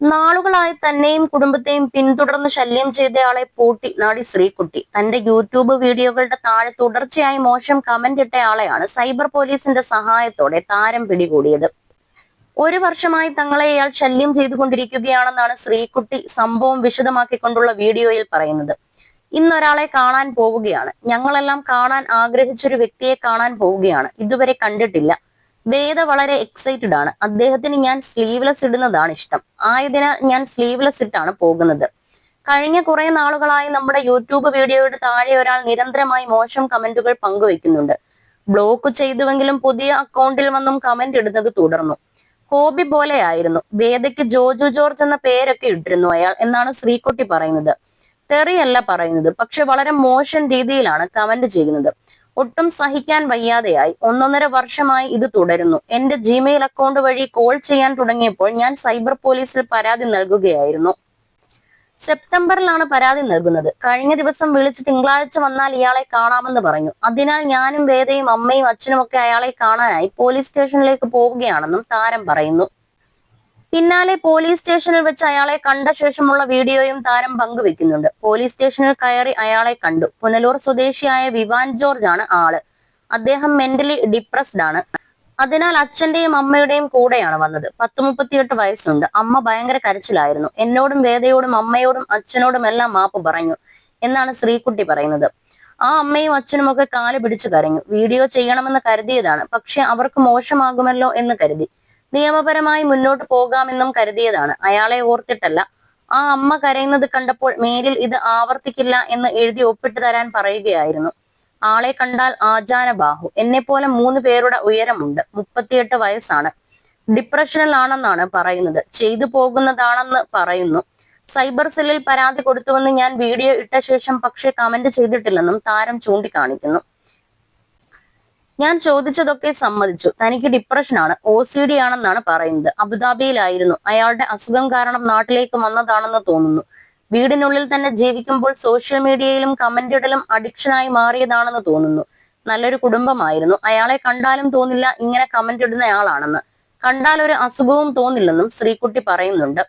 നാളുകളായി തന്നെയും കുടുംബത്തെയും പിന്തുടർന്ന് ശല്യം ചെയ്തയാളെ പൂട്ടി നാടി ശ്രീകുട്ടി. തന്റെ യൂട്യൂബ് വീഡിയോകളുടെ താഴെ തുടർച്ചയായി മോശം കമന്റ് ഇട്ടയാളെയാണ് സൈബർ പോലീസിന്റെ സഹായത്തോടെ താരം പിടികൂടിയത്. ഒരു വർഷമായി തങ്ങളെ ഇയാൾ ശല്യം ചെയ്തുകൊണ്ടിരിക്കുകയാണെന്നാണ് ശ്രീകുട്ടി സംഭവം വിശദമാക്കിക്കൊണ്ടുള്ള വീഡിയോയിൽ പറയുന്നത്. ഇന്നൊരാളെ കാണാൻ പോവുകയാണ്. ഞങ്ങളെല്ലാം കാണാൻ ആഗ്രഹിച്ചൊരു വ്യക്തിയെ കാണാൻ പോവുകയാണ്. ഇതുവരെ കണ്ടിട്ടില്ല. വേദ വളരെ എക്സൈറ്റഡ് ആണ്. അദ്ദേഹത്തിന് ഞാൻ സ്ലീവ്ലെസ് ഇടുന്നതാണ് ഇഷ്ടം. ആയതിനാൽ ഞാൻ സ്ലീവ്ലെസ് ഇട്ടാണ് പോകുന്നത്. കഴിഞ്ഞ കുറെ നാളുകളായി നമ്മുടെ യൂട്യൂബ് വീഡിയോയുടെ താഴെ ഒരാൾ നിരന്തരമായി മോശം കമന്റുകൾ പങ്കുവെക്കുന്നുണ്ട്. ബ്ലോക്ക് ചെയ്തുവെങ്കിലും പുതിയ അക്കൗണ്ടിൽ വന്നും കമന്റ് ഇടുന്നത് തുടർന്നു. ഹോബി പോലെയായിരുന്നു. വേദയ്ക്ക് ജോജു ജോർജ് എന്ന പേരൊക്കെ ഇട്ടിരുന്നു അയാൾ എന്നാണ് ശ്രീകുട്ടി പറയുന്നത്. തെറിയല്ല പറയുന്നത്. പക്ഷെ വളരെ മോശം രീതിയിലാണ് കമന്റ് ചെയ്യുന്നത്. ഒട്ടും സഹിക്കാൻ വയ്യാതെയായി. ഒന്നൊന്നര വർഷമായി ഇത് തുടരുന്നു. എന്റെ ജിമെയിൽ അക്കൗണ്ട് വഴി കോൾ ചെയ്യാൻ തുടങ്ങിയപ്പോൾ ഞാൻ സൈബർ പോലീസിൽ പരാതി നൽകുകയായിരുന്നു. സെപ്റ്റംബറിലാണ് പരാതി നൽകുന്നത്. കഴിഞ്ഞ ദിവസം വിളിച്ച് തിങ്കളാഴ്ച വന്നാൽ ഇയാളെ കാണാമെന്ന് പറഞ്ഞു. അതിനാൽ ഞാനും വേദയും അമ്മയും അച്ഛനും ഒക്കെ അയാളെ കാണാനായി പോലീസ് സ്റ്റേഷനിലേക്ക് പോവുകയാണെന്നും താരം പറയുന്നു. പിന്നാലെ പോലീസ് സ്റ്റേഷനിൽ വെച്ച് അയാളെ കണ്ട ശേഷമുള്ള വീഡിയോയും താരം പങ്കുവെക്കുന്നുണ്ട് പോലീസ് സ്റ്റേഷനിൽ കയറി അയാളെ കണ്ടു. പുനലൂർ സ്വദേശിയായ വിവാൻ ജോർജ് ആണ് ആൾ. അദ്ദേഹം മെന്റലി ഡിപ്രസ്ഡ് ആണ്. അതിനാൽ അച്ഛന്റെയും അമ്മയുടെയും കൂടെയാണ് വന്നത്. പത്ത് മുപ്പത്തിയെട്ട് വയസ്സുണ്ട്. അമ്മ ഭയങ്കര കരച്ചിലായിരുന്നു. എന്നോടും വേദയോടും അമ്മയോടും അച്ഛനോടും എല്ലാം മാപ്പ് പറഞ്ഞു എന്നാണ് ശ്രീകുട്ടി പറയുന്നത്. ആ അമ്മയും അച്ഛനും ഒക്കെ കാൽ പിടിച്ചു കരഞ്ഞു. വീഡിയോ ചെയ്യണമെന്ന് കരുതിയതാണ്. പക്ഷെ അവർക്ക് മോശമാകുമല്ലോ എന്ന് കരുതി. നിയമപരമായി മുന്നോട്ട് പോകാമെന്നും കരുതിയതാണ്. അയാളെ ഓർത്തിട്ടല്ല. ആ അമ്മ കരയുന്നത് കണ്ടപ്പോൾ മേലിൽ ഇത് ആവർത്തിക്കില്ല എന്ന് എഴുതി ഒപ്പിട്ട് തരാൻ പറയുകയായിരുന്നു. ആളെ കണ്ടാൽ ആചാര ബാഹു എന്നെ പോലെ മൂന്ന് പേരുടെ ഉയരമുണ്ട്. മുപ്പത്തിയെട്ട് വയസ്സാണ്. ഡിപ്രഷനിലാണെന്നാണ് പറയുന്നത്. ചെയ്തു പോകുന്നതാണെന്ന് പറയുന്നു. സൈബർ സെല്ലിൽ പരാതി കൊടുത്തുവെന്ന് ഞാൻ വീഡിയോ ഇട്ട ശേഷം പക്ഷേ കമന്റ് ചെയ്തിട്ടില്ലെന്നും താരം ചൂണ്ടിക്കാണിക്കുന്നു. ഞാൻ ചോദിച്ചതൊക്കെ സമ്മതിച്ചു. തനിക്ക് ഡിപ്രഷനാണ് ഒ സി ഡി ആണെന്നാണ് പറയുന്നത്. അബുദാബിയിലായിരുന്നു. അയാളുടെ അസുഖം കാരണം നാട്ടിലേക്ക് വന്നതാണെന്ന് തോന്നുന്നു. വീടിനുള്ളിൽ തന്നെ ജീവിക്കുമ്പോൾ സോഷ്യൽ മീഡിയയിലും കമന്റ് ഇടലും അഡിക്ഷനായി മാറിയതാണെന്ന് തോന്നുന്നു. നല്ലൊരു കുടുംബമായിരുന്നു. അയാളെ കണ്ടാലും തോന്നില്ല ഇങ്ങനെ കമന്റ് ഇടുന്നയാളാണെന്ന് കണ്ടാൽ ഒരു അസുഖവും തോന്നില്ലെന്നും ശ്രീകുട്ടി പറയുന്നുണ്ട്.